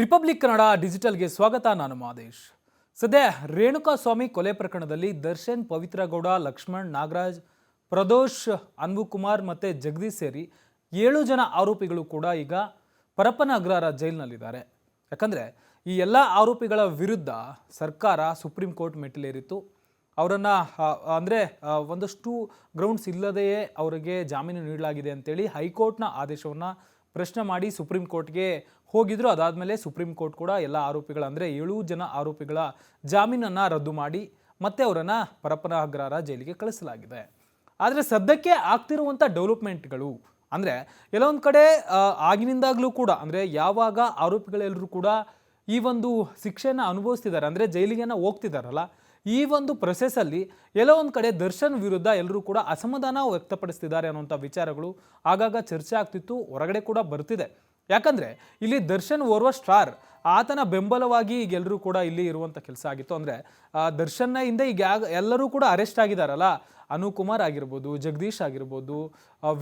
Republic Kannada ಡಿಜಿಟಲ್ಗೆ ಸ್ವಾಗತ, ನಾನು ಮಾದೇಶ್. ಸದ್ಯ ರೇಣುಕಾ ಸ್ವಾಮಿ ಕೊಲೆ ಪ್ರಕರಣದಲ್ಲಿ ದರ್ಶನ್, ಪವಿತ್ರಗೌಡ, ಲಕ್ಷ್ಮಣ್, ನಾಗರಾಜ್, ಪ್ರದೋಷ್ ಅನ್ಬುಕುಮಾರ್ ಮತ್ತು ಜಗದೀಶ್ ಸೇರಿ ಏಳು ಜನ ಆರೋಪಿಗಳು ಕೂಡ ಈಗ ಪರಪ್ಪನ ಅಗ್ರಹಾರ ಜೈಲಿನಲ್ಲಿದ್ದಾರೆ. ಯಾಕಂದರೆ ಈ ಎಲ್ಲ ಆರೋಪಿಗಳ ವಿರುದ್ಧ ಸರ್ಕಾರ ಸುಪ್ರೀಂ ಕೋರ್ಟ್ ಮೆಟ್ಟಿಲೇರಿತ್ತು. ಅವರನ್ನು ಅಂದರೆ ಒಂದಷ್ಟು ಗ್ರೌಂಡ್ಸ್ ಇಲ್ಲದೆಯೇ ಅವರಿಗೆ ಜಾಮೀನು ನೀಡಲಾಗಿದೆ ಅಂತೇಳಿ ಹೈಕೋರ್ಟ್ನ ಆದೇಶವನ್ನು ಪ್ರಶ್ನೆ ಮಾಡಿ ಸುಪ್ರೀಂ ಕೋರ್ಟ್ಗೆ ಹೋಗಿದ್ರು. ಅದಾದಮೇಲೆ ಸುಪ್ರೀಂ ಕೋರ್ಟ್ ಕೂಡ ಎಲ್ಲ ಆರೋಪಿಗಳ, ಅಂದರೆ ಏಳು ಜನ ಆರೋಪಿಗಳ ಜಾಮೀನನ್ನು ರದ್ದು ಮಾಡಿ ಮತ್ತೆ ಅವರನ್ನು ಪರಪ್ಪನ ಅಗ್ರಹಾರ ಜೈಲಿಗೆ ಕಳಿಸಲಾಗಿದೆ. ಆದರೆ ಸದ್ಯಕ್ಕೆ ಆಗ್ತಿರುವಂಥ ಡೆವಲಪ್ಮೆಂಟ್ಗಳು, ಅಂದರೆ ಎಲ್ಲೊಂದು ಕಡೆ ಆಗಿನಿಂದಾಗಲೂ ಕೂಡ, ಅಂದರೆ ಯಾವಾಗ ಆರೋಪಿಗಳೆಲ್ಲರೂ ಕೂಡ ಈ ಒಂದು ಶಿಕ್ಷೆಯನ್ನು ಅನುಭವಿಸ್ತಿದ್ದಾರೆ, ಅಂದರೆ ಜೈಲಿಗೆನ ಹೋಗ್ತಿದ್ದಾರಲ್ಲ ಈ ಒಂದು ಪ್ರೊಸೆಸಲ್ಲಿ ಎಲ್ಲೋ ಒಂದು ಕಡೆ ದರ್ಶನ್ ವಿರುದ್ಧ ಎಲ್ಲರೂ ಕೂಡ ಅಸಮಾಧಾನ ವ್ಯಕ್ತಪಡಿಸ್ತಿದ್ದಾರೆ ಅನ್ನುವಂಥ ವಿಚಾರಗಳು ಆಗಾಗ ಚರ್ಚೆ ಆಗ್ತಿತ್ತು, ಹೊರಗಡೆ ಕೂಡ ಬರ್ತಿದೆ. ಯಾಕಂದರೆ ಇಲ್ಲಿ ದರ್ಶನ್ ಓರ್ವ ಸ್ಟಾರ್ ಆತನ ಬೆಂಬಲವಾಗಿ ಈಗ ಎಲ್ಲರೂ ಕೂಡ ಇಲ್ಲಿ ಇರುವಂಥ ಕೆಲಸ ಆಗಿತ್ತು. ಅಂದರೆ ದರ್ಶನ್ನ ಹಿಂದೆ ಈಗ ಎಲ್ಲರೂ ಕೂಡ ಅರೆಸ್ಟ್ ಆಗಿದ್ದಾರಲ್ಲ ಅನುಕುಮಾರ್ ಆಗಿರ್ಬೋದು, ಜಗದೀಶ್ ಆಗಿರ್ಬೋದು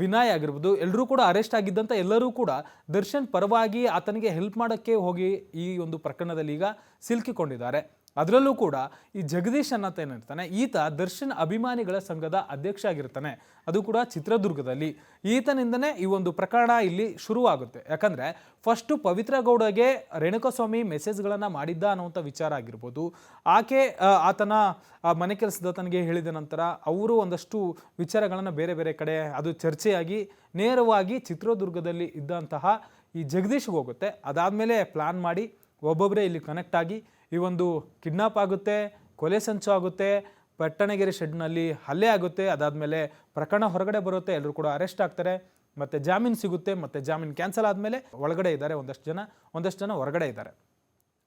ವಿನಯ್ ಆಗಿರ್ಬೋದು ಎಲ್ಲರೂ ಕೂಡ ಅರೆಸ್ಟ್ ಆಗಿದ್ದಂಥ ಎಲ್ಲರೂ ಕೂಡ ದರ್ಶನ್ ಪರವಾಗಿ ಆತನಿಗೆ ಹೆಲ್ಪ್ ಮಾಡೋಕ್ಕೆ ಹೋಗಿ ಈ ಒಂದು ಪ್ರಕರಣದಲ್ಲಿ ಈಗ ಸಿಲುಕಿಕೊಂಡಿದ್ದಾರೆ. ಅದರಲ್ಲೂ ಕೂಡ ಈ ಜಗದೀಶ್ ಅನ್ನತ ಏನಿರ್ತಾನೆ ಈತ ದರ್ಶನ್ ಅಭಿಮಾನಿಗಳ ಸಂಘದ ಅಧ್ಯಕ್ಷ ಆಗಿರ್ತಾನೆ ಅದು ಕೂಡ ಚಿತ್ರದುರ್ಗದಲ್ಲಿ. ಈತನಿಂದನೇ ಈ ಒಂದು ಪ್ರಕರಣ ಇಲ್ಲಿ ಶುರುವಾಗುತ್ತೆ. ಯಾಕಂದರೆ ಫಸ್ಟು ಪವಿತ್ರ ಗೌಡಗೆ ರೇಣುಕಾಸ್ವಾಮಿ ಮೆಸೇಜ್ಗಳನ್ನು ಮಾಡಿದ್ದ ಅನ್ನುವಂಥ ವಿಚಾರ ಆಗಿರ್ಬೋದು. ಆಕೆ ಆತನ ಮನೆ ಕೆಲಸದ ತನಗೆ ಹೇಳಿದ ನಂತರ ಅವರು ಒಂದಷ್ಟು ವಿಚಾರಗಳನ್ನು ಬೇರೆ ಬೇರೆ ಕಡೆ ಅದು ಚರ್ಚೆಯಾಗಿ ನೇರವಾಗಿ ಚಿತ್ರದುರ್ಗದಲ್ಲಿ ಇದ್ದಂತಹ ಈ ಜಗದೀಶ್ಗೆ ಹೋಗುತ್ತೆ. ಅದಾದಮೇಲೆ ಪ್ಲಾನ್ ಮಾಡಿ ಒಬ್ಬೊಬ್ಬರೇ ಇಲ್ಲಿ ಕನೆಕ್ಟ್ ಆಗಿ ಈ ಒಂದು ಕಿಡ್ನಾಪ್ ಆಗುತ್ತೆ, ಕೊಲೆ ಸಂಚು ಆಗುತ್ತೆ, ಪಟ್ಟಣಗೆರೆ ಶೆಡ್ನಲ್ಲಿ ಹಲ್ಲೆ ಆಗುತ್ತೆ, ಅದಾದಮೇಲೆ ಪ್ರಕರಣ ಹೊರಗಡೆ ಬರುತ್ತೆ, ಎಲ್ಲರೂ ಕೂಡ ಅರೆಸ್ಟ್ ಆಗ್ತಾರೆ, ಮತ್ತು ಜಾಮೀನು ಸಿಗುತ್ತೆ, ಮತ್ತು ಜಾಮೀನು ಕ್ಯಾನ್ಸಲ್ ಆದಮೇಲೆ ಒಳಗಡೆ ಇದ್ದಾರೆ ಒಂದಷ್ಟು ಜನ ಒಂದಷ್ಟು ಜನ ಹೊರಗಡೆ ಇದ್ದಾರೆ.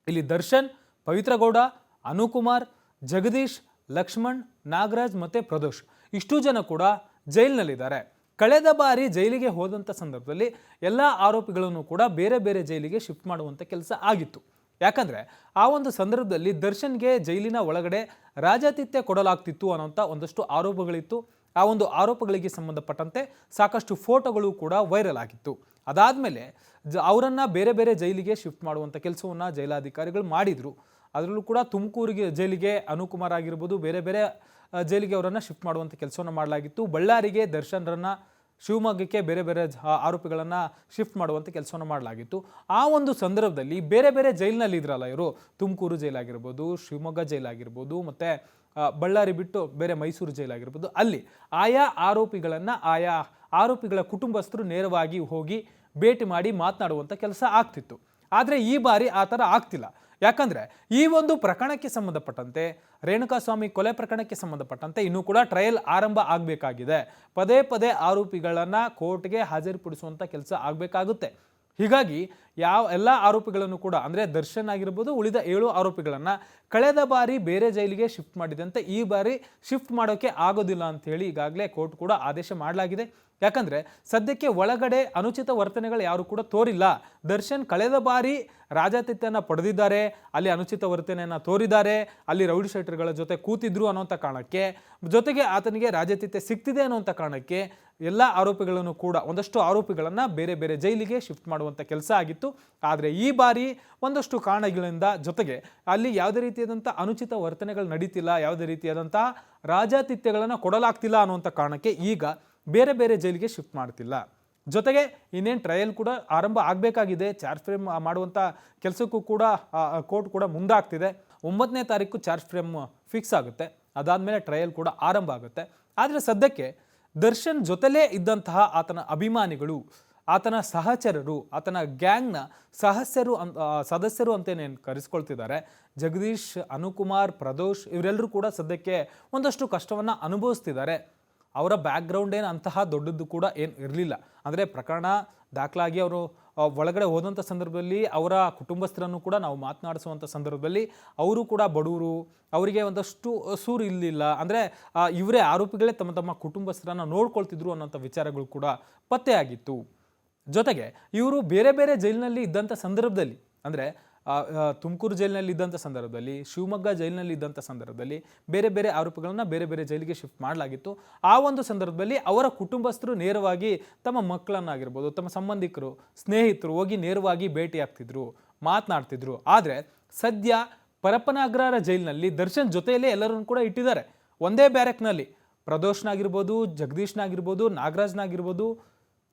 ಇಲ್ಲಿ ದರ್ಶನ್, ಪವಿತ್ರ ಗೌಡ, ಅನುಕುಮಾರ್, ಜಗದೀಶ್, ಲಕ್ಷ್ಮಣ್, ನಾಗರಾಜ್ ಮತ್ತು ಪ್ರದೋಷ್, ಇಷ್ಟು ಜನ ಕೂಡ ಜೈಲಿನಲ್ಲಿದ್ದಾರೆ. ಕಳೆದ ಬಾರಿ ಜೈಲಿಗೆ ಹೋದಂಥ ಸಂದರ್ಭದಲ್ಲಿ ಎಲ್ಲ ಆರೋಪಿಗಳನ್ನು ಕೂಡ ಬೇರೆ ಬೇರೆ ಜೈಲಿಗೆ ಶಿಫ್ಟ್ ಮಾಡುವಂಥ ಕೆಲಸ ಆಗಿತ್ತು. ಯಾಕಂದರೆ ಆ ಒಂದು ಸಂದರ್ಭದಲ್ಲಿ ದರ್ಶನ್ಗೆ ಜೈಲಿನ ಒಳಗಡೆ ರಾಜಾತಿಥ್ಯ ಕೊಡಲಾಗ್ತಿತ್ತು ಅನ್ನೋಂಥ ಒಂದಷ್ಟು ಆರೋಪಗಳಿತ್ತು. ಆ ಒಂದು ಆರೋಪಗಳಿಗೆ ಸಂಬಂಧಪಟ್ಟಂತೆ ಸಾಕಷ್ಟು ಫೋಟೋಗಳು ಕೂಡ ವೈರಲ್ ಆಗಿತ್ತು. ಅದಾದಮೇಲೆ ಜ ಅವರನ್ನು ಬೇರೆ ಬೇರೆ ಜೈಲಿಗೆ ಶಿಫ್ಟ್ ಮಾಡುವಂಥ ಕೆಲಸವನ್ನು ಜೈಲಾಧಿಕಾರಿಗಳು ಮಾಡಿದರು. ಅದರಲ್ಲೂ ಕೂಡ ತುಮಕೂರಿಗೆ ಜೈಲಿಗೆ ಅನುಕುಮಾರ್ ಆಗಿರ್ಬೋದು, ಬೇರೆ ಬೇರೆ ಜೈಲಿಗೆ ಅವರನ್ನು ಶಿಫ್ಟ್ ಮಾಡುವಂಥ ಕೆಲಸವನ್ನು ಮಾಡಲಾಗಿತ್ತು. ಬಳ್ಳಾರಿಗೆ ದರ್ಶನ್ರನ್ನು ಶಿವಮೊಗ್ಗಕ್ಕೆ ಬೇರೆ ಬೇರೆ ಆರೋಪಿಗಳನ್ನು ಶಿಫ್ಟ್ ಮಾಡುವಂಥ ಕೆಲಸವನ್ನು ಮಾಡಲಾಗಿತ್ತು. ಆ ಒಂದು ಸಂದರ್ಭದಲ್ಲಿ ಬೇರೆ ಬೇರೆ ಜೈಲಿನಲ್ಲಿ ಇದ್ರಲ್ಲ ಇವರು. ತುಮಕೂರು ಜೈಲಾಗಿರ್ಬೋದು, ಶಿವಮೊಗ್ಗ ಜೈಲಾಗಿರ್ಬೋದು, ಮತ್ತು ಬಳ್ಳಾರಿ ಬಿಟ್ಟು ಬೇರೆ ಮೈಸೂರು ಜೈಲಾಗಿರ್ಬೋದು. ಅಲ್ಲಿ ಆಯಾ ಆರೋಪಿಗಳನ್ನು ಆಯಾ ಆರೋಪಿಗಳ ಕುಟುಂಬಸ್ಥರು ನೇರವಾಗಿ ಹೋಗಿ ಭೇಟಿ ಮಾಡಿ ಮಾತನಾಡುವಂಥ ಕೆಲಸ ಆಗ್ತಿತ್ತು. ಆದರೆ ಈ ಬಾರಿ ಆ ಥರ ಆಗ್ತಿಲ್ಲ. ಯಾಕಂದರೆ ಈ ಒಂದು ಪ್ರಕರಣಕ್ಕೆ ಸಂಬಂಧಪಟ್ಟಂತೆ ರೇಣುಕಾಸ್ವಾಮಿ ಕೊಲೆ ಪ್ರಕರಣಕ್ಕೆ ಸಂಬಂಧಪಟ್ಟಂತೆ ಇನ್ನೂ ಕೂಡ ಟ್ರಯಲ್ ಆರಂಭ ಆಗಬೇಕಾಗಿದೆ. ಪದೇ ಪದೇ ಆರೋಪಿಗಳನ್ನು ಕೋರ್ಟ್ಗೆ ಹಾಜರುಪಡಿಸುವಂಥ ಕೆಲಸ ಆಗಬೇಕಾಗುತ್ತೆ. ಹೀಗಾಗಿ ಯಾವ ಎಲ್ಲ ಆರೋಪಿಗಳನ್ನು ಕೂಡ, ಅಂದರೆ ದರ್ಶನ್ ಆಗಿರ್ಬೋದು, ಉಳಿದ ಏಳು ಆರೋಪಿಗಳನ್ನು ಕಳೆದ ಬಾರಿ ಬೇರೆ ಜೈಲಿಗೆ ಶಿಫ್ಟ್ ಮಾಡಿದಂತೆ ಈ ಬಾರಿ ಶಿಫ್ಟ್ ಮಾಡೋಕ್ಕೆ ಆಗೋದಿಲ್ಲ ಅಂತೇಳಿ ಈಗಾಗಲೇ ಕೋರ್ಟ್ ಕೂಡ ಆದೇಶ ಮಾಡಲಾಗಿದೆ. ಯಾಕಂದರೆ ಸದ್ಯಕ್ಕೆ ಒಳಗಡೆ ಅನುಚಿತ ವರ್ತನೆಗಳು ಯಾರು ಕೂಡ ತೋರಿಲ್ಲ. ದರ್ಶನ್ ಕಳೆದ ಬಾರಿ ರಾಜಾತಿಥ್ಯನ ಪಡೆದಿದ್ದಾರೆ, ಅಲ್ಲಿ ಅನುಚಿತ ವರ್ತನೆಯನ್ನು ತೋರಿದ್ದಾರೆ, ಅಲ್ಲಿ ರೌಡಿ ಶೆಟ್ಟರ್ಗಳ ಜೊತೆ ಕೂತಿದ್ರು ಅನ್ನೋಂಥ ಕಾರಣಕ್ಕೆ, ಜೊತೆಗೆ ಆತನಿಗೆ ರಾಜಾತಿಥ್ಯ ಸಿಗ್ತಿದೆ ಅನ್ನೋಂಥ ಕಾರಣಕ್ಕೆ ಎಲ್ಲ ಆರೋಪಿಗಳನ್ನು ಕೂಡ, ಒಂದಷ್ಟು ಆರೋಪಿಗಳನ್ನು ಬೇರೆ ಬೇರೆ ಜೈಲಿಗೆ ಶಿಫ್ಟ್ ಮಾಡುವಂಥ ಕೆಲಸ ಆಗಿತ್ತು. ಆದರೆ ಈ ಬಾರಿ ಒಂದಷ್ಟು ಕಾರಣಗಳಿಂದ ಜೊತೆಗೆ ಅಲ್ಲಿ ಯಾವುದೇ ರೀತಿಯಾದಂಥ ಅನುಚಿತ ವರ್ತನೆಗಳು ನಡೀತಿಲ್ಲ, ಯಾವುದೇ ರೀತಿಯಾದಂಥ ರಾಜಾತಿಥ್ಯಗಳನ್ನು ಕೊಡಲಾಗ್ತಿಲ್ಲ ಅನ್ನುವಂಥ ಕಾರಣಕ್ಕೆ ಈಗ ಬೇರೆ ಬೇರೆ ಜೈಲಿಗೆ ಶಿಫ್ಟ್ ಮಾಡ್ತಿಲ್ಲ. ಜೊತೆಗೆ ಇನ್ನೇನು ಟ್ರಯಲ್ ಕೂಡ ಆರಂಭ ಆಗಬೇಕಾಗಿದೆ. ಚಾರ್ಜ್ ಫ್ರೇಮ್ ಮಾಡುವಂಥ ಕೆಲಸಕ್ಕೂ ಕೂಡ ಕೋರ್ಟ್ ಕೂಡ ಮುಂದಾಗ್ತಿದೆ. ಒಂಬತ್ತನೇ ತಾರೀಕು ಚಾರ್ಜ್ ಫ್ರೇಮ್ ಫಿಕ್ಸ್ ಆಗುತ್ತೆ. ಅದಾದಮೇಲೆ ಟ್ರಯಲ್ ಕೂಡ ಆರಂಭ ಆಗುತ್ತೆ. ಆದರೆ ಸದ್ಯಕ್ಕೆ ದರ್ಶನ್ ಜೊತೆಲೇ ಇದ್ದಂತಹ ಆತನ ಅಭಿಮಾನಿಗಳು ಆತನ ಸಹಚರರು, ಆತನ ಗ್ಯಾಂಗ್ನ ಸಹಸ್ಯರು ಅಂತ ಸದಸ್ಯರು ಅಂತೇನೆ ಕರೆಸ್ಕೊಳ್ತಿದ್ದಾರೆ. ಜಗದೀಶ್, ಅನುಕುಮಾರ್, ಪ್ರದೋಷ್ ಇವರೆಲ್ಲರೂ ಕೂಡ ಸದ್ಯಕ್ಕೆ ಒಂದಷ್ಟು ಕಷ್ಟವನ್ನು ಅನುಭವಿಸ್ತಿದ್ದಾರೆ. ಅವರ ಬ್ಯಾಕ್ಗ್ರೌಂಡ್ ಏನು ಅಂತಹ ದೊಡ್ಡದ್ದು ಕೂಡ ಏನು ಇರಲಿಲ್ಲ. ಅಂದರೆ ಪ್ರಕರಣ ದಾಖಲಾಗಿ ಅವರು ಒಳಗಡೆ ಹೋದಂಥ ಸಂದರ್ಭದಲ್ಲಿ ಅವರ ಕುಟುಂಬಸ್ಥರನ್ನು ಕೂಡ ನಾವು ಮಾತನಾಡಿಸುವಂಥ ಸಂದರ್ಭದಲ್ಲಿ ಅವರು ಕೂಡ ಬಡವರು ಅವರಿಗೆ ಒಂದಷ್ಟು ಸೂರು ಇರಲಿಲ್ಲ. ಅಂದರೆ ಇವರೇ ಆರೋಪಿಗಳೇ ತಮ್ಮ ತಮ್ಮ ಕುಟುಂಬಸ್ಥರನ್ನು ನೋಡ್ಕೊಳ್ತಿದ್ರು ಅನ್ನೋಂಥ ವಿಚಾರಗಳು ಕೂಡ ಪತ್ತೆಯಾಗಿತ್ತು. ಜೊತೆಗೆ ಇವರು ಬೇರೆ ಬೇರೆ ಜೈಲಿನಲ್ಲಿ ಇದ್ದಂಥ ಸಂದರ್ಭದಲ್ಲಿ, ಅಂದರೆ ತುಮಕೂರು ಜೈಲಿನಲ್ಲಿ ಇದ್ದಂಥ ಸಂದರ್ಭದಲ್ಲಿ, ಶಿವಮೊಗ್ಗ ಜೈಲಿನಲ್ಲಿ ಇದ್ದಂಥ ಸಂದರ್ಭದಲ್ಲಿ ಬೇರೆ ಬೇರೆ ಆರೋಪಗಳನ್ನು ಬೇರೆ ಬೇರೆ ಜೈಲಿಗೆ ಶಿಫ್ಟ್ ಮಾಡಲಾಗಿತ್ತು. ಆ ಒಂದು ಸಂದರ್ಭದಲ್ಲಿ ಅವರ ಕುಟುಂಬಸ್ಥರು ನೇರವಾಗಿ ತಮ್ಮ ಮಕ್ಕಳನ್ನಾಗಿರ್ಬೋದು, ತಮ್ಮ ಸಂಬಂಧಿಕರು, ಸ್ನೇಹಿತರು ಹೋಗಿ ನೇರವಾಗಿ ಭೇಟಿಯಾಗ್ತಿದ್ರು, ಮಾತನಾಡ್ತಿದ್ರು. ಆದರೆ ಸದ್ಯ ಪರಪ್ಪನಾಗ್ರಹಾರ ಜೈಲಿನಲ್ಲಿ ದರ್ಶನ್ ಜೊತೆಯಲ್ಲೇ ಎಲ್ಲರನ್ನು ಕೂಡ ಇಟ್ಟಿದ್ದಾರೆ. ಒಂದೇ ಬ್ಯಾರೆಕ್ನಲ್ಲಿ ಪ್ರದೋಷ್ನಾಗಿರ್ಬೋದು, ಜಗದೀಶ್ನಾಗಿರ್ಬೋದು, ನಾಗರಾಜ್ನಾಗಿರ್ಬೋದು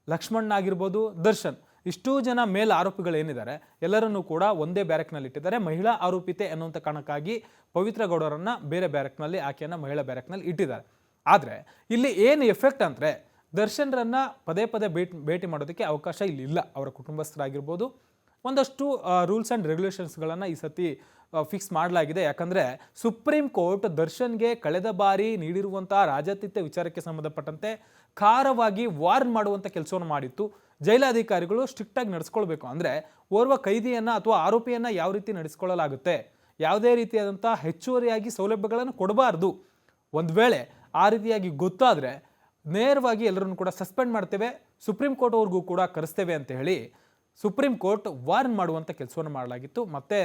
ಲಕ್ಷ್ಮಣ್ನಾಗಿರ್ಬೋದು ದರ್ಶನ್, ಇಷ್ಟೂ ಜನ ಮೇಲ್ ಆರೋಪಿಗಳು ಏನಿದ್ದಾರೆ, ಎಲ್ಲರನ್ನೂ ಕೂಡ ಒಂದೇ ಬ್ಯಾರೆಕ್ನಲ್ಲಿ ಇಟ್ಟಿದ್ದಾರೆ. ಮಹಿಳಾ ಆರೋಪಿತೆ ಎನ್ನುವಂಥ ಕಾರಣಕ್ಕಾಗಿ ಪವಿತ್ರ ಗೌಡರನ್ನ ಬೇರೆ ಬ್ಯಾರೆಕ್ನಲ್ಲಿ ಆಕೆಯನ್ನು ಮಹಿಳಾ ಬ್ಯಾರೆಕ್ನಲ್ಲಿ ಇಟ್ಟಿದ್ದಾರೆ. ಆದರೆ, ಇಲ್ಲಿ ಏನು ಎಫೆಕ್ಟ್ ಅಂದರೆ, ದರ್ಶನ್ರನ್ನ ಪದೇ ಪದೇ ಭೇಟಿ ಭೇಟಿ ಮಾಡೋದಕ್ಕೆ ಅವಕಾಶ ಇಲ್ಲಿ ಇಲ್ಲ ಅವರ ಕುಟುಂಬಸ್ಥರಾಗಿರ್ಬೋದು. ಒಂದಷ್ಟು ರೂಲ್ಸ್ ಆ್ಯಂಡ್ ರೆಗ್ಯುಲೇಷನ್ಸ್ಗಳನ್ನು ಈ ಸತಿ ಫಿಕ್ಸ್ ಮಾಡಲಾಗಿದೆ. ಯಾಕಂದರೆ, ಸುಪ್ರೀಂ ಕೋರ್ಟ್ ದರ್ಶನ್ಗೆ ಕಳೆದ ಬಾರಿ ನೀಡಿರುವಂಥ ರಾಜಾತಿಥ್ಯ ವಿಚಾರಕ್ಕೆ ಸಂಬಂಧಪಟ್ಟಂತೆ ಖಾರವಾಗಿ ವಾರ್ನ್ ಮಾಡುವಂಥ ಕೆಲಸವನ್ನು ಮಾಡಿತ್ತು. ಜೈಲಾಧಿಕಾರಿಗಳು ಸ್ಟ್ರಿಕ್ಟಾಗಿ ನಡೆಸ್ಕೊಳ್ಬೇಕು. ಅಂದರೆ ಓರ್ವ ಕೈದಿಯನ್ನು ಅಥವಾ ಆರೋಪಿಯನ್ನು ಯಾವ ರೀತಿ ನಡೆಸ್ಕೊಳ್ಳಲಾಗುತ್ತೆ? ಯಾವುದೇ ರೀತಿಯಾದಂಥ ಹೆಚ್ಚುವರಿಯಾಗಿ ಸೌಲಭ್ಯಗಳನ್ನು ಕೊಡಬಾರ್ದು. ಒಂದು ವೇಳೆ ಆ ರೀತಿಯಾಗಿ ಗೊತ್ತಾದರೆ ನೇರವಾಗಿ ಎಲ್ಲರನ್ನು ಕೂಡ ಸಸ್ಪೆಂಡ್ ಮಾಡ್ತೇವೆ. ಸುಪ್ರೀಂ ಕೋರ್ಟ್ವರೆಗೂ ಕೂಡ ಕರೆಸ್ತೇವೆ ಅಂತ ಹೇಳಿ ಸುಪ್ರೀಂ ಕೋರ್ಟ್ ವಾರ್ನ್ ಮಾಡುವಂಥ ಕೆಲಸವನ್ನು ಮಾಡಲಾಗಿತ್ತು. ಮತ್ತು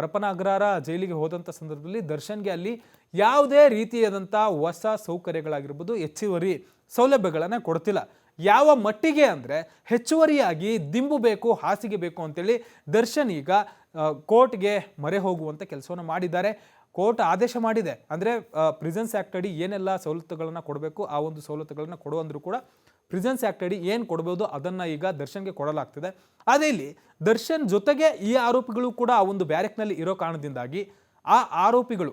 ಪರಪನಾಗ್ರಹಾರ ಜೈಲಿಗೆ ಹೋದಂಥ ಸಂದರ್ಭದಲ್ಲಿ ದರ್ಶನ್ಗೆ ಅಲ್ಲಿ ಯಾವುದೇ ರೀತಿಯಾದಂಥ ಹೊಸ ಸೌಕರ್ಯಗಳಾಗಿರ್ಬೋದು ಹೆಚ್ಚುವರಿ ಸೌಲಭ್ಯಗಳನ್ನು ಕೊಡ್ತಿಲ್ಲ. ಯಾವ ಮಟ್ಟಿಗೆ ಅಂದರೆ ಹೆಚ್ಚುವರಿಯಾಗಿ ದಿಂಬು ಬೇಕು, ಹಾಸಿಗೆ ಬೇಕು ಅಂತೇಳಿ ದರ್ಶನ್ ಈಗ ಕೋರ್ಟ್ಗೆ ಮೊರೆ ಹೋಗುವಂಥ ಕೆಲಸವನ್ನು ಮಾಡಿದ್ದಾರೆ. ಕೋರ್ಟ್ ಆದೇಶ ಮಾಡಿದೆ. ಅಂದರೆ ಪ್ರಿಸನ್ಸ್ ಆ್ಯಕ್ಟ್ ಅಡಿ ಏನೆಲ್ಲ ಸವಲತ್ತುಗಳನ್ನು ಕೊಡಬೇಕು, ಆ ಒಂದು ಸವಲತ್ತುಗಳನ್ನು ಕೊಡುವಂದ್ರೂ ಕೂಡ ಪ್ರಿಸನ್ಸ್ ಆ್ಯಕ್ಟ್ ಅಡಿ ಏನು ಕೊಡ್ಬೋದು ಅದನ್ನು ಈಗ ದರ್ಶನ್ಗೆ ಕೊಡಲಾಗ್ತಿದೆ. ಅದೇ ಇಲ್ಲಿ ದರ್ಶನ್ ಜೊತೆಗೆ ಈ ಆರೋಪಿಗಳು ಕೂಡ ಆ ಒಂದು ಬ್ಯಾರೆಕ್ನಲ್ಲಿ ಇರೋ ಕಾರಣದಿಂದಾಗಿ ಆ ಆರೋಪಿಗಳು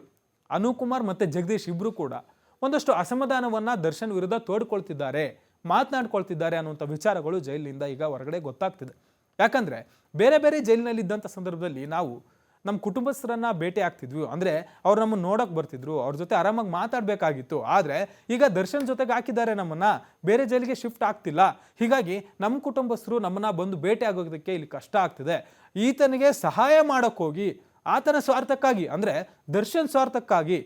ಅನುಕುಮಾರ್ ಮತ್ತು ಜಗದೀಶ್ ಇಬ್ಬರು ಕೂಡ ಒಂದಷ್ಟು ಅಸಮಾಧಾನವನ್ನು ದರ್ಶನ್ ವಿರುದ್ಧ ತೋಡ್ಕೊಳ್ತಿದ್ದಾರೆ, ಮಾತನಾಡ್ಕೊಳ್ತಿದ್ದಾರೆ ಅನ್ನುವಂಥ ವಿಚಾರಗಳು ಜೈಲಿನಿಂದ ಈಗ ಹೊರಗಡೆ ಗೊತ್ತಾಗ್ತಿದೆ. ಯಾಕಂದರೆ, ಬೇರೆ ಬೇರೆ ಜೈಲಿನಲ್ಲಿ ಇದ್ದಂಥ ಸಂದರ್ಭದಲ್ಲಿ ನಾವು ನಮ್ಮ ಕುಟುಂಬಸ್ಥರನ್ನು ಭೇಟಿ ಆಗ್ತಿದ್ವಿ. ಅಂದರೆ ಅವ್ರು ನಮ್ಮನ್ನು ನೋಡೋಕೆ ಬರ್ತಿದ್ರು. ಅವ್ರ ಜೊತೆ ಆರಾಮಾಗಿ ಮಾತಾಡಬೇಕಾಗಿತ್ತು. ಆದರೆ ಈಗ ದರ್ಶನ್ ಜೊತೆಗೆ ಹಾಕಿದ್ದಾರೆ ನಮ್ಮನ್ನು. ಬೇರೆ ಜೈಲಿಗೆ ಶಿಫ್ಟ್ ಆಗ್ತಿಲ್ಲ. ಹೀಗಾಗಿ ನಮ್ಮ ಕುಟುಂಬಸ್ಥರು ನಮ್ಮನ್ನು ಬಂದು ಭೇಟಿ ಆಗೋದಕ್ಕೆ ಇಲ್ಲಿ ಕಷ್ಟ ಆಗ್ತಿದೆ. ಈತನಿಗೆ ಸಹಾಯ ಮಾಡೋಕ್ಕೋಗಿ ಆತನ ಸ್ವಾರ್ಥಕ್ಕಾಗಿ, ಅಂದರೆ ದರ್ಶನ್ ಸ್ವಾರ್ಥಕ್ಕಾಗಿ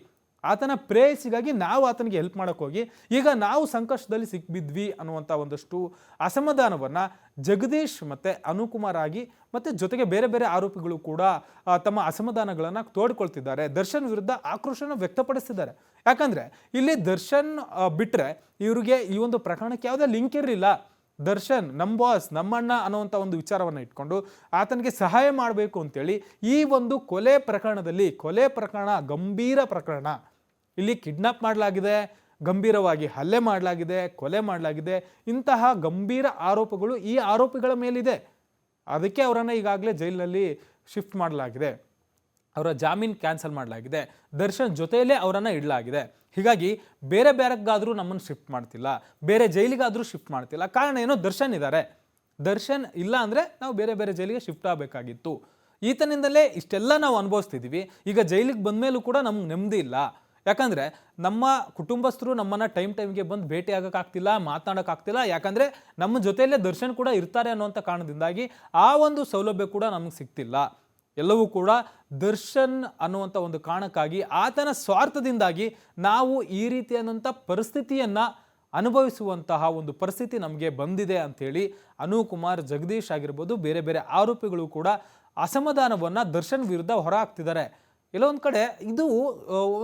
ಆತನ ಪ್ರೇಯಸಿಗಾಗಿ ನಾವು ಆತನಿಗೆ ಹೆಲ್ಪ್ ಮಾಡೋಕ್ಕೋಗಿ ಈಗ ನಾವು ಸಂಕಷ್ಟದಲ್ಲಿ ಸಿಕ್ಬಿದ್ವಿ ಅನ್ನುವಂಥ ಒಂದಷ್ಟು ಅಸಮಾಧಾನವನ್ನು ಜಗದೀಶ್ ಮತ್ತು ಅನುಕುಮಾರ್ ಆಗಿ ಮತ್ತು ಜೊತೆಗೆ ಬೇರೆ ಬೇರೆ ಆರೋಪಿಗಳು ಕೂಡ ತಮ್ಮ ಅಸಮಾಧಾನಗಳನ್ನು ತೋಡ್ಕೊಳ್ತಿದ್ದಾರೆ. ದರ್ಶನ್ ವಿರುದ್ಧ ಆಕ್ರೋಶನ ವ್ಯಕ್ತಪಡಿಸ್ತಿದ್ದಾರೆ. ಯಾಕಂದರೆ ಇಲ್ಲಿ ದರ್ಶನ್ ಬಿಟ್ಟರೆ ಇವರಿಗೆ ಈ ಒಂದು ಪ್ರಕರಣಕ್ಕೆ ಯಾವುದೇ ಲಿಂಕ್ ಇರಲಿಲ್ಲ. ದರ್ಶನ್ ನಮ್ಮ ಬಾಸ್ ನಮ್ಮಣ್ಣ ಅನ್ನುವಂಥ ಒಂದು ವಿಚಾರವನ್ನು ಇಟ್ಕೊಂಡು ಆತನಿಗೆ ಸಹಾಯ ಮಾಡಬೇಕು ಅಂತೇಳಿ ಈ ಒಂದು ಕೊಲೆ ಪ್ರಕರಣದಲ್ಲಿ, ಕೊಲೆ ಪ್ರಕರಣ, ಗಂಭೀರ ಪ್ರಕರಣ ಇಲ್ಲಿ ಕಿಡ್ನಾಪ್ ಮಾಡಲಾಗಿದೆ, ಗಂಭೀರವಾಗಿ ಹಲ್ಲೆ ಮಾಡಲಾಗಿದೆ, ಕೊಲೆ ಮಾಡಲಾಗಿದೆ. ಇಂತಹ ಗಂಭೀರ ಆರೋಪಗಳು ಈ ಆರೋಪಿಗಳ ಮೇಲಿದೆ. ಅದಕ್ಕೆ ಅವರನ್ನು ಈಗಾಗಲೇ ಜೈಲಿನಲ್ಲಿ ಶಿಫ್ಟ್ ಮಾಡಲಾಗಿದೆ. ಅವರ ಜಾಮೀನು ಕ್ಯಾನ್ಸಲ್ ಮಾಡಲಾಗಿದೆ. ದರ್ಶನ್ ಜೊತೆಯಲ್ಲೇ ಅವರನ್ನು ಇಡಲಾಗಿದೆ. ಹೀಗಾಗಿ ಬೇರೆ ಬೇರೆಗಾದರೂ ನಮ್ಮನ್ನು ಶಿಫ್ಟ್ ಮಾಡ್ತಿಲ್ಲ. ಬೇರೆ ಜೈಲಿಗಾದರೂ ಶಿಫ್ಟ್ ಮಾಡ್ತಿಲ್ಲ. ಕಾರಣ ಏನೋ? ದರ್ಶನ್ ಇದ್ದಾರೆ ದರ್ಶನ್ ಇಲ್ಲ ಅಂದರೆ ನಾವು ಬೇರೆ ಬೇರೆ ಜೈಲಿಗೆ ಶಿಫ್ಟ್ ಆಗಬೇಕಾಗಿತ್ತು. ಈತನಿಂದಲೇ ಇಷ್ಟೆಲ್ಲ ನಾವು ಅನುಭವಿಸ್ತಿದ್ದೀವಿ ಈಗ ಜೈಲಿಗೆ ಬಂದಮೇಲೂ ಕೂಡ ನಮ್ಗೆ ನೆಮ್ಮದಿ ಇಲ್ಲ. ಯಾಕಂದರೆ ನಮ್ಮ ಕುಟುಂಬಸ್ಥರು ನಮ್ಮನ್ನು ಟೈಮ್ ಟೈಮ್ಗೆ ಬಂದು ಭೇಟಿ ಆಗೋಕ್ಕಾಗ್ತಿಲ್ಲ ಮಾತನಾಡೋಕ್ಕಾಗ್ತಿಲ್ಲ ಯಾಕಂದರೆ ನಮ್ಮ ಜೊತೆಯಲ್ಲೇ ದರ್ಶನ್ ಕೂಡ ಇರ್ತಾರೆ ಅನ್ನೋಂಥ ಕಾರಣದಿಂದಾಗಿ ಆ ಒಂದು ಸೌಲಭ್ಯ ಕೂಡ ನಮಗೆ ಸಿಗ್ತಿಲ್ಲ. ಎಲ್ಲವೂ ಕೂಡ ದರ್ಶನ್ ಅನ್ನುವಂಥ ಒಂದು ಕಾರಣಕ್ಕಾಗಿ ಆತನ ಸ್ವಾರ್ಥದಿಂದಾಗಿ ನಾವು ಈ ರೀತಿಯಾದಂಥ ಪರಿಸ್ಥಿತಿಯನ್ನು ಅನುಭವಿಸುವಂತಹ ಒಂದು ಪರಿಸ್ಥಿತಿ ನಮಗೆ ಬಂದಿದೆ ಅಂಥೇಳಿ ಅನುಕುಮಾರ್ ಜಗದೀಶ್ ಆಗಿರ್ಬೋದು ಬೇರೆ ಬೇರೆ ಆರೋಪಿಗಳು ಕೂಡ ಅಸಮಾಧಾನವನ್ನು ದರ್ಶನ್ ವಿರುದ್ಧ ಹೊರ ಹಾಕ್ತಿದ್ದಾರೆ. ಎಲ್ಲೋ ಒಂದು ಕಡೆ ಇದು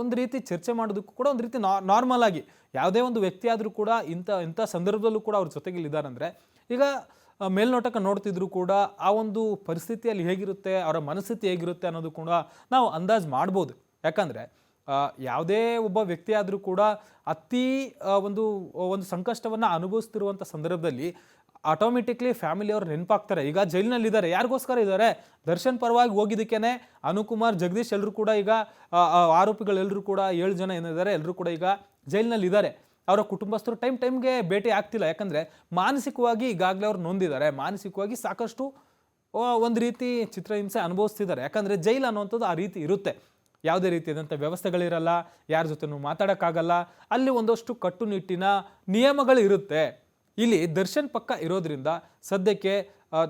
ಒಂದು ರೀತಿ ಚರ್ಚೆ ಮಾಡೋದಕ್ಕೂ ಕೂಡ ಒಂದು ರೀತಿ ನಾರ್ಮಲ್ ಆಗಿ ಯಾವುದೇ ಒಂದು ವ್ಯಕ್ತಿ ಆದರೂ ಕೂಡ ಇಂಥ ಇಂಥ ಸಂದರ್ಭದಲ್ಲೂ ಕೂಡ ಅವ್ರ ಜೊತೆಗೆ ಇದ್ದಾರಂದರೆ ಈಗ ಮೇಲ್ನೋಟಕ್ಕೆ ನೋಡ್ತಿದ್ರು ಕೂಡ ಆ ಒಂದು ಪರಿಸ್ಥಿತಿಯಲ್ಲಿ ಹೇಗಿರುತ್ತೆ, ಅವರ ಮನಸ್ಥಿತಿ ಹೇಗಿರುತ್ತೆ ಅನ್ನೋದು ಕೂಡ ನಾವು ಅಂದಾಜು ಮಾಡ್ಬೋದು. ಯಾಕಂದರೆ ಯಾವುದೇ ಒಬ್ಬ ವ್ಯಕ್ತಿ ಆದರೂ ಕೂಡ ಅತಿ ಒಂದು ಒಂದು ಸಂಕಷ್ಟವನ್ನು ಅನುಭವಿಸ್ತಿರುವಂಥ ಸಂದರ್ಭದಲ್ಲಿ ಆಟೋಮೆಟಿಕ್ಲಿ ಫ್ಯಾಮಿಲಿಯವ್ರು ನೆನಪಾಗ್ತಾರೆ. ಈಗ ಜೈಲಿನಲ್ಲಿದ್ದಾರೆ, ಯಾರಿಗೋಸ್ಕರ ಇದ್ದಾರೆ? ದರ್ಶನ್ ಪರವಾಗಿ ಹೋಗಿದ್ದಕ್ಕೇನೆ ಅನುಕುಮಾರ್, ಜಗದೀಶ್ ಎಲ್ಲರೂ ಕೂಡ ಈಗ ಆರೋಪಿಗಳೆಲ್ಲರೂ ಕೂಡ ಏಳು ಜನ ಏನಿದ್ದಾರೆ ಎಲ್ಲರೂ ಕೂಡ ಈಗ ಜೈಲಿನಲ್ಲಿದ್ದಾರೆ. ಅವರ ಕುಟುಂಬಸ್ಥರು ಟೈಮ್ ಟೈಮ್ಗೆ ಭೇಟಿ ಆಗ್ತಿಲ್ಲ. ಯಾಕಂದರೆ ಮಾನಸಿಕವಾಗಿ ಈಗಾಗಲೇ ಅವ್ರು ನೊಂದಿದ್ದಾರೆ. ಮಾನಸಿಕವಾಗಿ ಸಾಕಷ್ಟು ಒಂದು ರೀತಿ ಚಿತ್ರಹಿಂಸೆ ಅನುಭವಿಸ್ತಿದ್ದಾರೆ. ಯಾಕಂದರೆ ಜೈಲು ಅನ್ನುವಂಥದ್ದು ಆ ರೀತಿ ಇರುತ್ತೆ. ಯಾವುದೇ ರೀತಿಯಾದಂಥ ವ್ಯವಸ್ಥೆಗಳಿರಲ್ಲ, ಯಾರ ಜೊತೆನೂ ಮಾತಾಡೋಕ್ಕಾಗಲ್ಲ. ಅಲ್ಲಿ ಒಂದಷ್ಟು ಕಟ್ಟುನಿಟ್ಟಿನ ನಿಯಮಗಳು ಇರುತ್ತೆ ಇಲ್ಲಿ ದರ್ಶನ್ ಪಕ್ಕ ಇರೋದ್ರಿಂದ ಸದ್ಯಕ್ಕೆ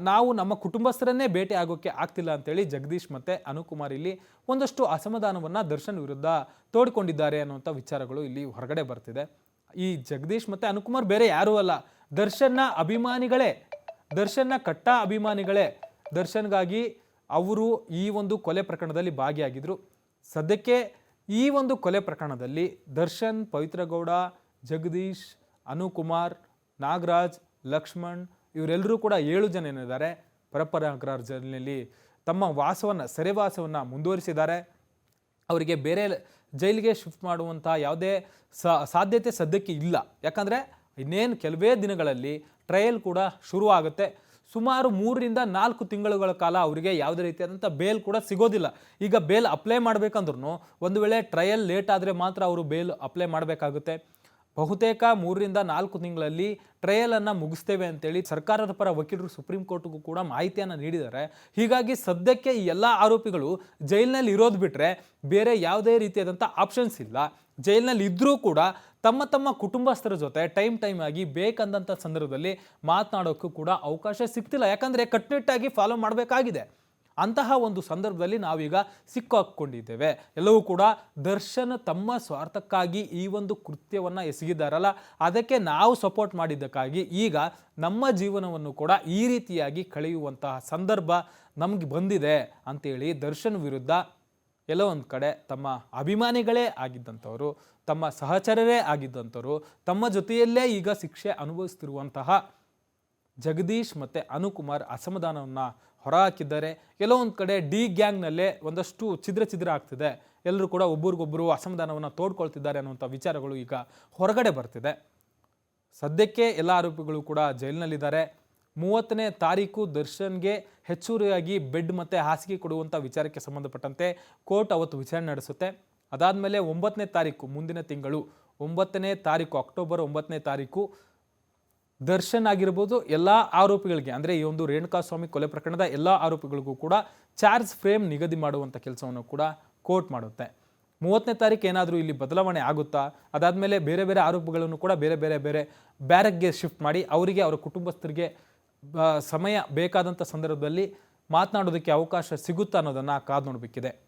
ನಾವು ನಮ್ಮ ಕುಟುಂಬಸ್ಥರನ್ನೇ ಭೇಟಿ ಆಗೋಕ್ಕೆ ಆಗ್ತಿಲ್ಲ ಅಂತೇಳಿ ಜಗದೀಶ್ ಮತ್ತು ಅನುಕುಮಾರ್ ಇಲ್ಲಿ ಒಂದಷ್ಟು ಅಸಮಾಧಾನವನ್ನು ದರ್ಶನ್ ವಿರುದ್ಧ ತೋಡ್ಕೊಂಡಿದ್ದಾರೆ ಅನ್ನುವಂಥ ವಿಚಾರಗಳು ಇಲ್ಲಿ ಹೊರಗಡೆ ಬರ್ತಿದೆ. ಈ ಜಗದೀಶ್ ಮತ್ತು ಅನುಕುಮಾರ್ ಬೇರೆ ಯಾರೂ ಅಲ್ಲ, ದರ್ಶನ್ನ ಅಭಿಮಾನಿಗಳೇ, ದರ್ಶನ್ನ ಕಟ್ಟ ಅಭಿಮಾನಿಗಳೇ. ದರ್ಶನ್ಗಾಗಿ ಅವರು ಈ ಒಂದು ಕೊಲೆ ಪ್ರಕರಣದಲ್ಲಿ ಭಾಗಿಯಾಗಿದ್ದರು ಸದ್ಯಕ್ಕೆ ಈ ಒಂದು ಕೊಲೆ ಪ್ರಕರಣದಲ್ಲಿ ದರ್ಶನ್, ಪವಿತ್ರಗೌಡ, ಜಗದೀಶ್, ಅನುಕುಮಾರ್ ನಾಗರಾಜ್, ಲಕ್ಷ್ಮಣ್ ಇವರೆಲ್ಲರೂ ಕೂಡ ಏಳು ಜನ ಏನಿದ್ದಾರೆ. ಪರಪರ ಜೈಲಿನಲ್ಲಿ ತಮ್ಮ ವಾಸವನ್ನು ಸೆರೆವಾಸವನ್ನು ಮುಂದುವರಿಸಿದ್ದಾರೆ. ಅವರಿಗೆ ಬೇರೆ ಜೈಲಿಗೆ ಶಿಫ್ಟ್ ಮಾಡುವಂಥ ಯಾವುದೇ ಸಾಧ್ಯತೆ ಸದ್ಯಕ್ಕೆ ಇಲ್ಲ. ಯಾಕಂದರೆ ಇನ್ನೇನು ಕೆಲವೇ ದಿನಗಳಲ್ಲಿ ಟ್ರಯಲ್ ಕೂಡ ಶುರು ಆಗುತ್ತೆ ಸುಮಾರು ಮೂರರಿಂದ ನಾಲ್ಕು ತಿಂಗಳುಗಳ ಕಾಲ ಅವರಿಗೆ ಯಾವುದೇ ರೀತಿಯಾದಂಥ ಬೇಲ್ ಕೂಡ ಸಿಗೋದಿಲ್ಲ. ಈಗ ಬೇಲ್ ಅಪ್ಲೈ ಮಾಡಬೇಕಂದ್ರೂ ಒಂದು ವೇಳೆ ಟ್ರಯಲ್ ಲೇಟ್ ಆದರೆ ಮಾತ್ರ ಅವರು ಬೇಲ್ ಅಪ್ಲೈ ಮಾಡಬೇಕಾಗುತ್ತೆ. ಬಹುತೇಕ ಮೂರರಿಂದ ನಾಲ್ಕು ತಿಂಗಳಲ್ಲಿ ಟ್ರಯಲನ್ನು ಮುಗಿಸ್ತೇವೆ ಅಂತೇಳಿ ಸರ್ಕಾರದ ಪರ ವಕೀಲರು ಸುಪ್ರೀಂ ಕೋರ್ಟ್ಗೂ ಕೂಡ ಮಾಹಿತಿಯನ್ನು ನೀಡಿದ್ದಾರೆ. ಹೀಗಾಗಿ ಸದ್ಯಕ್ಕೆ ಈ ಎಲ್ಲ ಆರೋಪಿಗಳು ಜೈಲಿನಲ್ಲಿ ಇರೋದು ಬಿಟ್ಟರೆ ಬೇರೆ ಯಾವುದೇ ರೀತಿಯಾದಂಥ ಆಪ್ಷನ್ಸ್ ಇಲ್ಲ. ಜೈಲಿನಲ್ಲಿ ಇದ್ದರೂ ಕೂಡ ತಮ್ಮ ತಮ್ಮ ಕುಟುಂಬಸ್ಥರ ಜೊತೆ ಟೈಮ್ ಟೈಮ್ ಆಗಿ ಬೇಕಂದಂಥ ಸಂದರ್ಭದಲ್ಲಿ ಮಾತನಾಡೋಕ್ಕೂ ಕೂಡ ಅವಕಾಶ ಸಿಗ್ತಿಲ್ಲ. ಯಾಕಂದರೆ ಕಟ್ಟುನಿಟ್ಟಾಗಿ ಫಾಲೋ ಮಾಡಬೇಕಾಗಿದೆ. ಅಂತಹ ಒಂದು ಸಂದರ್ಭದಲ್ಲಿ ನಾವೀಗ ಸಿಕ್ಕಾಕೊಂಡಿದ್ದೇವೆ. ಎಲ್ಲವೂ ಕೂಡ ದರ್ಶನ್ ತಮ್ಮ ಸ್ವಾರ್ಥಕ್ಕಾಗಿ ಈ ಒಂದು ಕೃತ್ಯವನ್ನು ಎಸಗಿದಾರಲ್ಲ. ಅದಕ್ಕೆ ನಾವು ಸಪೋರ್ಟ್ ಮಾಡಿದ್ದಕ್ಕಾಗಿ ಈಗ ನಮ್ಮ ಜೀವನವನ್ನು ಕೂಡ ಈ ರೀತಿಯಾಗಿ ಕಳೆಯುವಂತಹ ಸಂದರ್ಭ ನಮಗೆ ಬಂದಿದೆ ಅಂತೇಳಿ ದರ್ಶನ್ ವಿರುದ್ಧ ಎಲ್ಲೋ ಕಡೆ ತಮ್ಮ ಅಭಿಮಾನಿಗಳೇ ಆಗಿದ್ದಂಥವರು, ತಮ್ಮ ಸಹಚರರೇ ಆಗಿದ್ದಂಥವರು, ತಮ್ಮ ಜೊತೆಯಲ್ಲೇ ಈಗ ಶಿಕ್ಷೆ ಅನುಭವಿಸ್ತಿರುವಂತಹ ಜಗದೀಶ್ ಮತ್ತು ಅನುಕುಮಾರ್ ಅಸಮಾಧಾನವನ್ನು ಹೊರಹಾಕಿದ್ದಾರೆ. ಹಾಕಿದ್ದಾರೆ ಒಂದು ಕಡೆ ಡಿ ಗ್ಯಾಂಗ್ನಲ್ಲೇ ಒಂದಷ್ಟು ಛಿದ್ರ ಛಿದ್ರ ಆಗ್ತಿದೆ. ಎಲ್ಲರೂ ಕೂಡ ಒಬ್ಬರಿಗೊಬ್ಬರು ಅಸಮಾಧಾನವನ್ನು ತೋಡ್ಕೊಳ್ತಿದ್ದಾರೆ ಅನ್ನುವಂಥ ವಿಚಾರಗಳು ಈಗ ಹೊರಗಡೆ ಬರ್ತಿದೆ. ಸದ್ಯಕ್ಕೆ ಎಲ್ಲ ಆರೋಪಿಗಳು ಕೂಡ ಜೈಲಿನಲ್ಲಿದ್ದಾರೆ. ಮೂವತ್ತನೇ ತಾರೀಕು ದರ್ಶನ್ಗೆ ಹೆಚ್ಚುವರಿಯಾಗಿ ಬೆಡ್ ಮತ್ತು ಹಾಸಿಗೆ ಕೊಡುವಂಥ ವಿಚಾರಕ್ಕೆ ಸಂಬಂಧಪಟ್ಟಂತೆ ಕೋರ್ಟ್ ಅವತ್ತು ವಿಚಾರಣೆ ನಡೆಸುತ್ತೆ. ಅದಾದಮೇಲೆ ಒಂಬತ್ತನೇ ತಾರೀಕು ಮುಂದಿನ ತಿಂಗಳು, ಒಂಬತ್ತನೇ ತಾರೀಕು ಅಕ್ಟೋಬರ್ ಒಂಬತ್ತನೇ ತಾರೀಕು ದರ್ಶನ್ ಆಗಿರ್ಬೋದು ಎಲ್ಲ ಆರೋಪಿಗಳಿಗೆ, ಅಂದರೆ ಈ ಒಂದು ರೇಣುಕಾಸ್ವಾಮಿ ಕೊಲೆ ಪ್ರಕರಣದ ಎಲ್ಲ ಆರೋಪಿಗಳಿಗೂ ಕೂಡ ಚಾರ್ಜ್ ಫ್ರೇಮ್ ನಿಗದಿ ಮಾಡುವಂಥ ಕೆಲಸವನ್ನು ಕೂಡ ಕೋರ್ಟ್ ಮಾಡುತ್ತೆ. ಮೂವತ್ತನೇ ತಾರೀಕು ಏನಾದರೂ ಇಲ್ಲಿ ಬದಲಾವಣೆ ಆಗುತ್ತಾ? ಅದಾದಮೇಲೆ ಬೇರೆ ಬೇರೆ ಆರೋಪಿಗಳನ್ನು ಕೂಡ ಬೇರೆ ಬೇರೆ ಬೇರೆ ಬ್ಯಾರಕ್ಗೆ ಶಿಫ್ಟ್ ಮಾಡಿ ಅವರಿಗೆ, ಅವರ ಕುಟುಂಬಸ್ಥರಿಗೆ ಸಮಯ ಬೇಕಾದಂಥ ಸಂದರ್ಭದಲ್ಲಿ ಮಾತನಾಡೋದಕ್ಕೆ ಅವಕಾಶ ಸಿಗುತ್ತಾ ಅನ್ನೋದನ್ನು ಕಾದು ನೋಡಬೇಕಿದೆ.